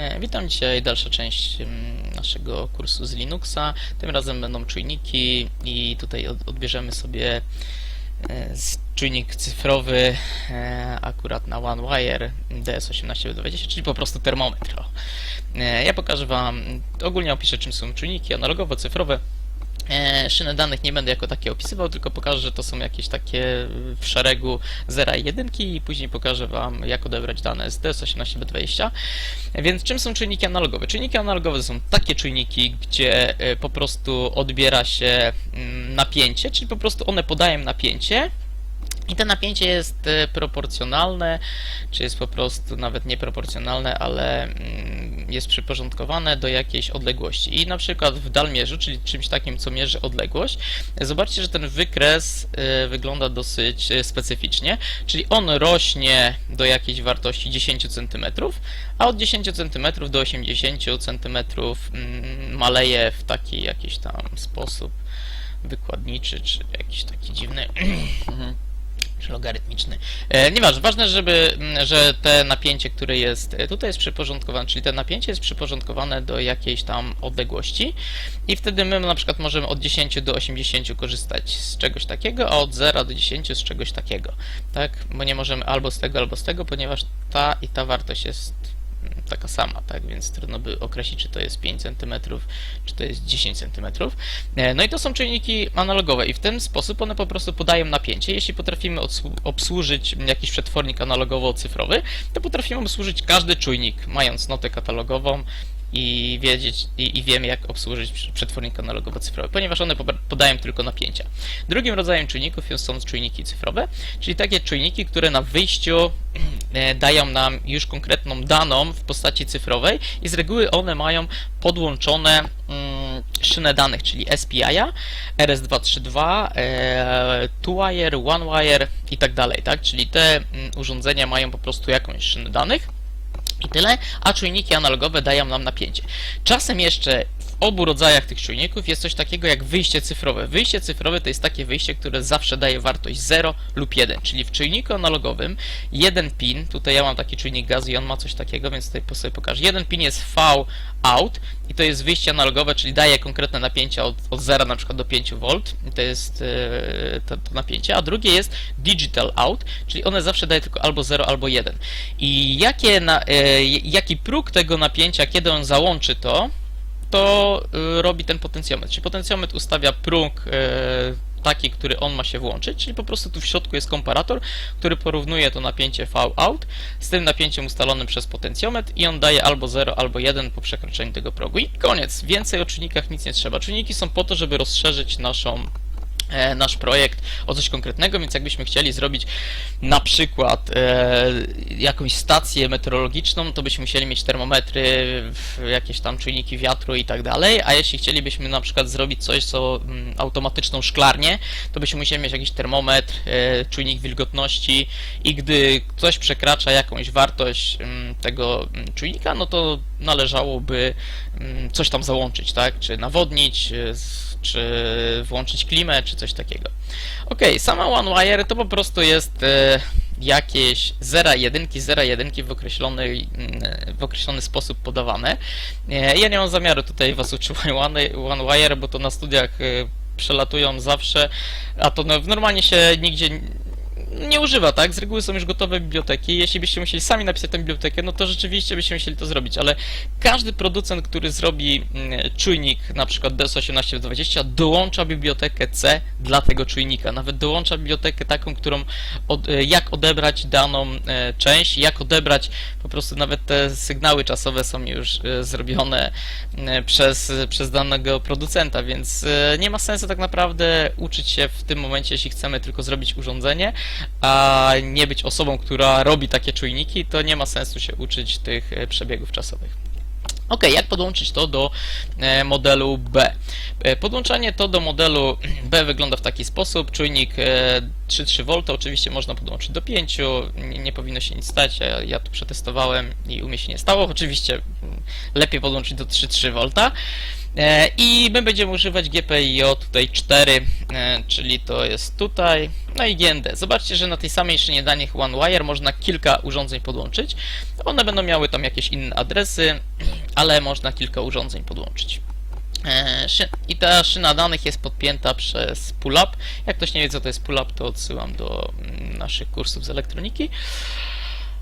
E, Witam dzisiaj, dalsza część mm, naszego kursu z Linuxa. Tym razem będą czujniki i tutaj od- odbierzemy sobie e, czujnik cyfrowy e, akurat na OneWire DS1820, czyli po prostu termometr. Ja pokażę Wam, ogólnie opiszę czym są czujniki analogowo-cyfrowe. E, Szyny danych nie będę jako takie opisywał, tylko pokażę, że to są jakieś takie w szeregu 0 i 1 i później pokażę Wam, jak odebrać dane z DS18B20. Więc czym są czujniki analogowe? Czujniki analogowe to są takie czujniki, gdzie e, po prostu odbiera się mm, napięcie, czyli po prostu one podają napięcie i to napięcie jest e, proporcjonalne, czy jest po prostu nawet nieproporcjonalne, ale mm, jest przyporządkowane do jakiejś odległości. I na przykład w dalmierzu, czyli czymś takim, co mierzy odległość, zobaczcie, że ten wykres e, wygląda dosyć e, specyficznie, czyli on rośnie do jakiejś wartości 10 cm, a od 10 cm do 80 cm mm, maleje w taki jakiś tam sposób wykładniczy, czy jakiś taki dziwny. czy logarytmiczny. E, nieważne, ważne, żeby, mm, że te napięcie, które jest e, tutaj jest przyporządkowane, czyli to napięcie jest przyporządkowane do jakiejś tam odległości i wtedy my na przykład możemy od 10 do 80 korzystać z czegoś takiego, a od 0 do 10 z czegoś takiego, tak? Bo nie możemy albo z tego, albo z tego, ponieważ ta i ta wartość jest taka sama, tak? Więc trudno by określić, czy to jest 5 cm, czy to jest 10 cm. E, No i to są czynniki analogowe i w ten sposób one po prostu podają napięcie. Jeśli potrafimy obsłużyć jakiś przetwornik analogowo-cyfrowy, to potrafimy obsłużyć każdy czujnik, mając notę katalogową i wiedzieć i, i wiemy jak obsłużyć prze- przetwornik analogowo-cyfrowy, ponieważ one podają tylko napięcia. Drugim rodzajem czujników są czujniki cyfrowe, czyli takie czujniki, które na wyjściu e, dają nam już konkretną daną w postaci cyfrowej i z reguły one mają podłączone mm, szynę danych, czyli SPI-a, RS232, e, two-wire, one-wire i tak dalej, tak? Czyli te mm, urządzenia mają po prostu jakąś szynę danych i tyle, a czujniki analogowe dają nam napięcie. Czasem jeszcze obu rodzajach tych czujników jest coś takiego jak wyjście cyfrowe. Wyjście cyfrowe to jest takie wyjście, które zawsze daje wartość 0 lub 1, czyli w czujniku analogowym jeden pin, tutaj ja mam taki czujnik gazu i on ma coś takiego, więc tutaj sobie pokażę. Jeden pin jest V out i to jest wyjście analogowe, czyli daje konkretne napięcie od, od 0 na przykład do 5 V to jest e, to, to napięcie, a drugie jest digital out, czyli one zawsze daje tylko albo 0 albo 1. I jakie na, e, jaki próg tego napięcia, kiedy on załączy to, to y, robi ten potencjometr. Czyli potencjometr ustawia próg y, taki, który on ma się włączyć, czyli po prostu tu w środku jest komparator, który porównuje to napięcie V out z tym napięciem ustalonym przez potencjometr i on daje albo 0, albo 1 po przekroczeniu tego progu. I koniec. Więcej o czynnikach nic nie trzeba. Czynniki są po to, żeby rozszerzyć naszą nasz projekt o coś konkretnego, więc jakbyśmy chcieli zrobić na przykład e, jakąś stację meteorologiczną, to byśmy musieli mieć termometry, jakieś tam czujniki wiatru i tak dalej, a jeśli chcielibyśmy na przykład zrobić coś, co mm, automatyczną szklarnię, to byśmy musieli mieć jakiś termometr, e, czujnik wilgotności i gdy ktoś przekracza jakąś wartość mm, tego mm, czujnika, no to należałoby mm, coś tam załączyć, tak? Czy nawodnić, e, czy włączyć klimę, czy coś takiego. Ok, sama OneWire to po prostu jest e, jakieś 0 jedynki, 0 jedynki w określony, mm, w określony sposób podawane. E, ja nie mam zamiaru tutaj was uczyć One- OneWire, bo to na studiach e, przelatują zawsze, a to no, normalnie się nigdzie nie używa, tak? Z reguły są już gotowe biblioteki. Jeśli byście musieli sami napisać tę bibliotekę, no to rzeczywiście byście musieli to zrobić, ale każdy producent, który zrobi mm, czujnik, na przykład DS1820, dołącza bibliotekę C dla tego czujnika. Nawet dołącza bibliotekę taką, którą od, e, jak odebrać daną e, część, jak odebrać po prostu nawet te sygnały czasowe są już e, zrobione przez, przez danego producenta, więc nie ma sensu tak naprawdę uczyć się w tym momencie, jeśli chcemy tylko zrobić urządzenie, a nie być osobą, która robi takie czujniki, to nie ma sensu się uczyć tych e, przebiegów czasowych. Ok, jak podłączyć to do e, modelu B? E, Podłączanie to do modelu B wygląda w taki sposób. Czujnik e, 3,3 V oczywiście można podłączyć do 5, nie, powinno się nic stać. Ja, ja tu przetestowałem i u mnie się nie stało. Oczywiście mm, lepiej podłączyć do 3,3 V. E, I my będziemy używać GPIO tutaj 4, e, czyli to jest tutaj, no i GND. Zobaczcie, że na tej samej szynie danych OneWire można kilka urządzeń podłączyć. One będą miały tam jakieś inne adresy, ale można kilka urządzeń podłączyć. E, I ta szyna danych jest podpięta przez pull-up. Jak ktoś nie wie, co to jest pull-up, to odsyłam do mm, naszych kursów z elektroniki.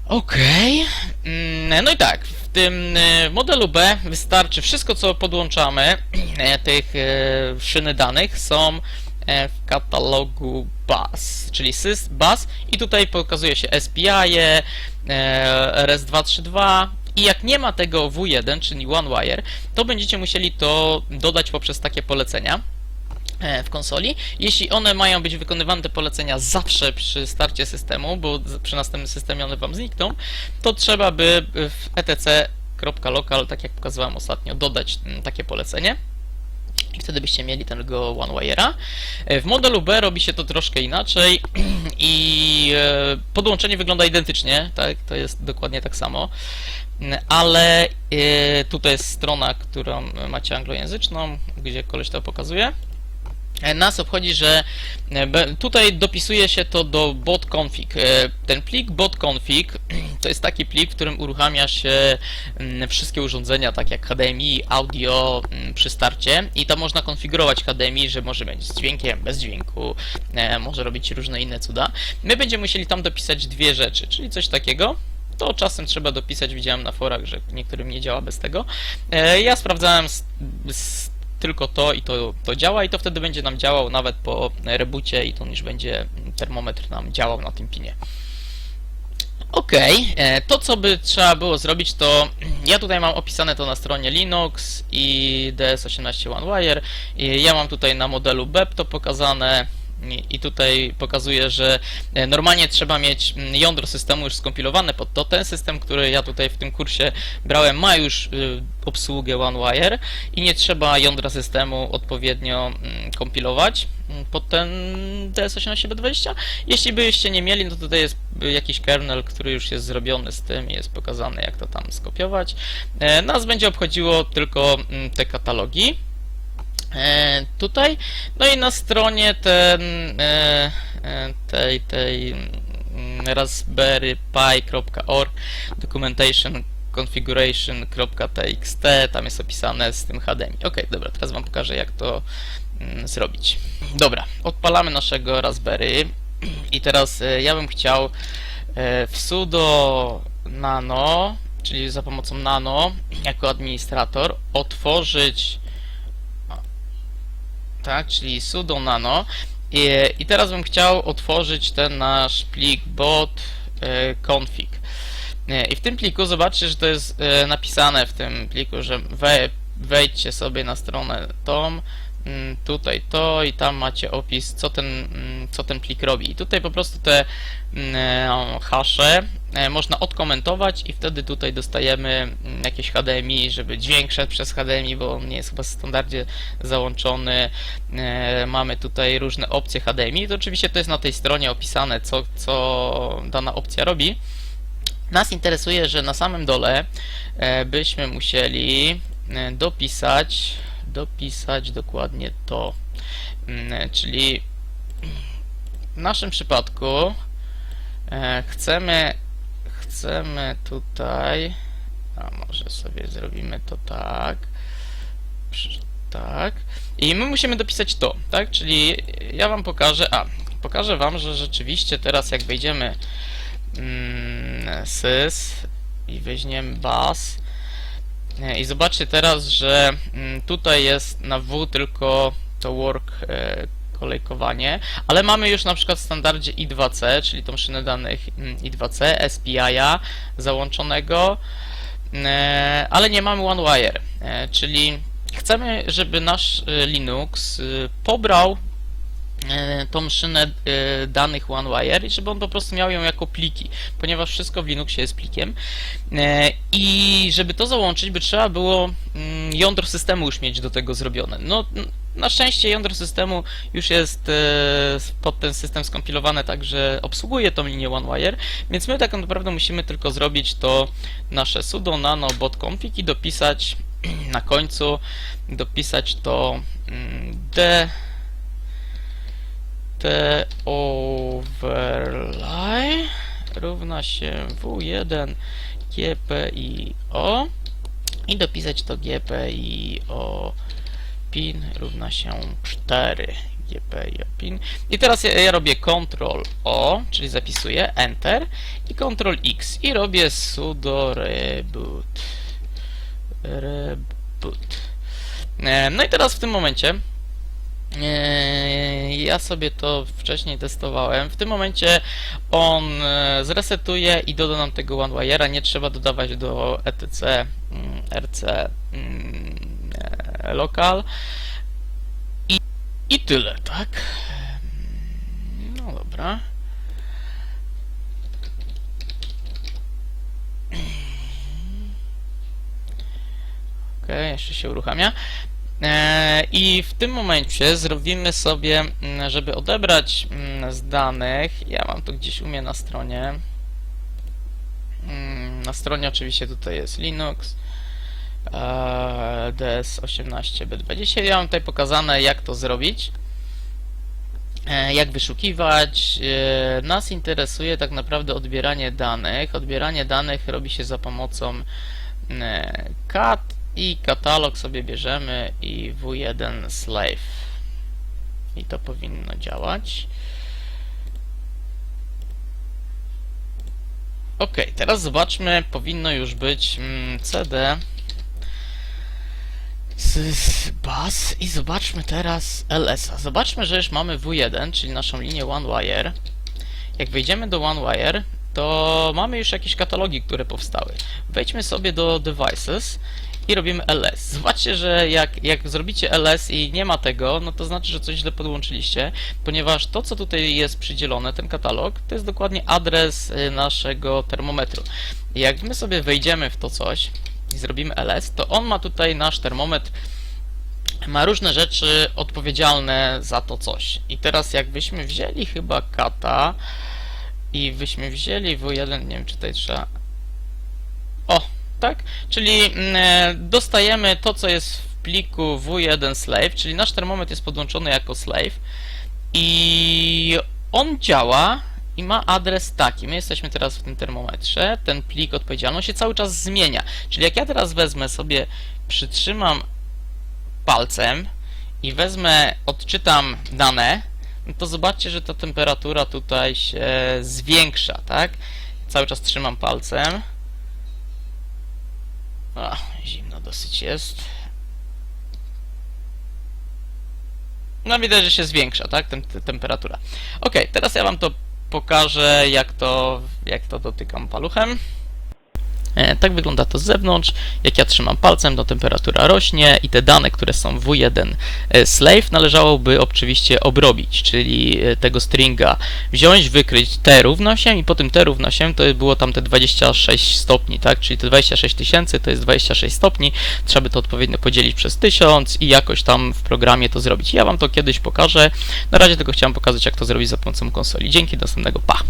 Okej. Mm, No i tak, w tym e, modelu B wystarczy wszystko, co podłączamy, e, tych e, szyny danych są e, w katalogu bus, czyli sys bus i tutaj pokazuje się SPI, e, RS232 i jak nie ma tego W1, czyli OneWire, to będziecie musieli to dodać poprzez takie polecenia w konsoli. Jeśli one mają być wykonywane te polecenia zawsze przy starcie systemu, bo przy następnym systemie one wam znikną, to trzeba by w etc.local, tak jak pokazywałem ostatnio, dodać mm, takie polecenie. I wtedy byście mieli tego OneWire'a. E, W modelu B robi się to troszkę inaczej i e, podłączenie wygląda identycznie, tak? To jest dokładnie tak samo. Mm, Ale e, tutaj jest strona, którą macie anglojęzyczną, gdzie koleś to pokazuje. E, Nas obchodzi, że e, tutaj dopisuje się to do bot.config. E, Ten plik bot.config to jest taki plik, w którym uruchamia się mm, wszystkie urządzenia, tak jak HDMI, audio mm, przy starcie i tam można konfigurować HDMI, że może być z dźwiękiem, bez dźwięku, może robić różne inne cuda. My będziemy musieli tam dopisać dwie rzeczy, czyli coś takiego, to czasem trzeba dopisać, widziałem na forach, że niektórym nie działa bez tego. Ja sprawdzałem z, z tylko to i to, to działa i to wtedy będzie nam działał nawet po reboocie i to już będzie termometr nam działał na tym pinie. Okej, e, to co by trzeba było zrobić to, ja tutaj mam opisane to na stronie Linux i DS18 OneWire, ja mam tutaj na modelu BEP to pokazane i- tutaj pokazuję, że e, normalnie trzeba mieć mm, jądro systemu już skompilowane pod to. Ten system, który ja tutaj w tym kursie brałem, ma już y, obsługę OneWire i nie trzeba jądra systemu odpowiednio mm, kompilować mm, pod ten DS18B20. Jeśli byście nie mieli, no to tutaj jest y, jakiś kernel, który już jest zrobiony z tym i jest pokazane, jak to tam skopiować. E, Nas będzie obchodziło tylko te katalogi. E, tutaj. No i na stronie ten, e, e, tej, tej mm, raspberrypi.org documentation configuration.txt tam jest opisane z tym HDMI. Ok, dobra, teraz wam pokażę jak to mm, zrobić. Dobra, odpalamy naszego Raspberry i teraz ja bym chciał w sudo nano, czyli za pomocą nano jako administrator otworzyć tak, czyli sudo nano i, i teraz bym chciał otworzyć ten nasz plik bot e, config. E, I w tym pliku zobaczcie, że to jest e, napisane w tym pliku, że we, wejdźcie sobie na stronę tom, tutaj to i tam macie opis, co ten, mm, co ten plik robi. I tutaj po prostu te mm, hasze e, można odkomentować i wtedy tutaj dostajemy mm, jakieś HDMI, żeby dźwięk szedł przez HDMI, bo on nie jest chyba w standardzie załączony. E, Mamy tutaj różne opcje HDMI. To oczywiście to jest na tej stronie opisane, co, co dana opcja robi. Nas interesuje, że na samym dole e, byśmy musieli dopisać, dopisać dokładnie to. Mm, Czyli w naszym przypadku e, chcemy, chcemy tutaj, a może sobie zrobimy to tak, tak, i my musimy dopisać to, tak, czyli ja wam pokażę, a, pokażę wam, że rzeczywiście teraz jak wejdziemy mm, sys i weźmiemy bus e, i zobaczcie teraz, że mm, tutaj jest na W tylko to work e, kolejkowanie, ale mamy już na przykład w standardzie I2C, czyli tą szynę danych mm, I2C, SPI-a załączonego, e, ale nie mamy OneWire, e, czyli chcemy, żeby nasz e, Linux e, pobrał e, tą szynę e, danych OneWire i żeby on po prostu miał ją jako pliki, ponieważ wszystko w Linuxie jest plikiem. E, I żeby to załączyć, by trzeba było mm, jądro systemu już mieć do tego zrobione. No, na szczęście jądro systemu już jest e, pod ten system skompilowane tak, że obsługuje tą linię OneWire, więc my tak naprawdę musimy tylko zrobić to nasze sudo nano bot config i dopisać na końcu dopisać to mm, d t overlay równa się w1 GPIO i dopisać to GPIO pin równa się 4 GPIO pin. I teraz ja, ja robię Ctrl O, czyli zapisuję Enter i Ctrl X i robię sudo reboot. Reboot. E, no i teraz w tym momencie ja sobie to wcześniej testowałem. W tym momencie on e, zresetuje i doda nam tego OneWire'a. Nie trzeba dodawać do etc mm, rc mm, e, local. I, I tyle, tak? No dobra. Ok, jeszcze się uruchamia. E, I w tym momencie zrobimy sobie, mm, żeby odebrać mm, z danych, ja mam to gdzieś u mnie na stronie. Mm, Na stronie oczywiście tutaj jest Linux, e, DS18B20. Ja mam tutaj pokazane jak to zrobić, e, jak wyszukiwać. Nas interesuje tak naprawdę odbieranie danych. Odbieranie danych robi się za pomocą cat i katalog sobie bierzemy i w1 slave. I to powinno działać. Ok, teraz zobaczmy, powinno już być mm, CD bus i zobaczmy teraz LS-a. Zobaczmy, że już mamy W1, czyli naszą linię OneWire. Jak wejdziemy do OneWire, to mamy już jakieś katalogi, które powstały. Wejdźmy sobie do Devices i robimy ls. Zobaczcie, że jak, jak zrobicie ls i nie ma tego, no to znaczy, że coś źle podłączyliście, ponieważ to, co tutaj jest przydzielone, ten katalog, to jest dokładnie adres y, naszego termometru. Jak my sobie wejdziemy w to coś i zrobimy ls, to on ma tutaj nasz termometr ma różne rzeczy odpowiedzialne za to coś. I teraz jakbyśmy wzięli chyba kata i byśmy wzięli W1, nie wiem czy tutaj trzeba... Tak? Czyli mm, e, dostajemy to, co jest w pliku w1 slave, czyli nasz termometr jest podłączony jako slave i on działa i ma adres taki. My jesteśmy teraz w tym termometrze, ten plik odpowiedzialny się cały czas zmienia. Czyli jak ja teraz wezmę sobie, przytrzymam palcem i wezmę, odczytam dane, no to zobaczcie, że ta temperatura tutaj się zwiększa, tak? Cały czas trzymam palcem. A, zimno dosyć jest. No widać, że się zwiększa, tak? Tem temperatura. Ok, teraz ja wam to pokażę, jak to, jak to dotykam paluchem. E, Tak wygląda to z zewnątrz. Jak ja trzymam palcem, to temperatura rośnie i te dane, które są w1 e, slave, należałoby oczywiście obrobić, czyli e, tego stringa wziąć, wykryć t równa się i po tym t równa się to było tam te 26 stopni, tak? Czyli te 26 tysięcy to jest 26 stopni. Trzeba by to odpowiednio podzielić przez 1000 i jakoś tam w programie to zrobić. Ja wam to kiedyś pokażę. Na razie tylko chciałem pokazać, jak to zrobić za pomocą konsoli. Dzięki, do następnego, pa!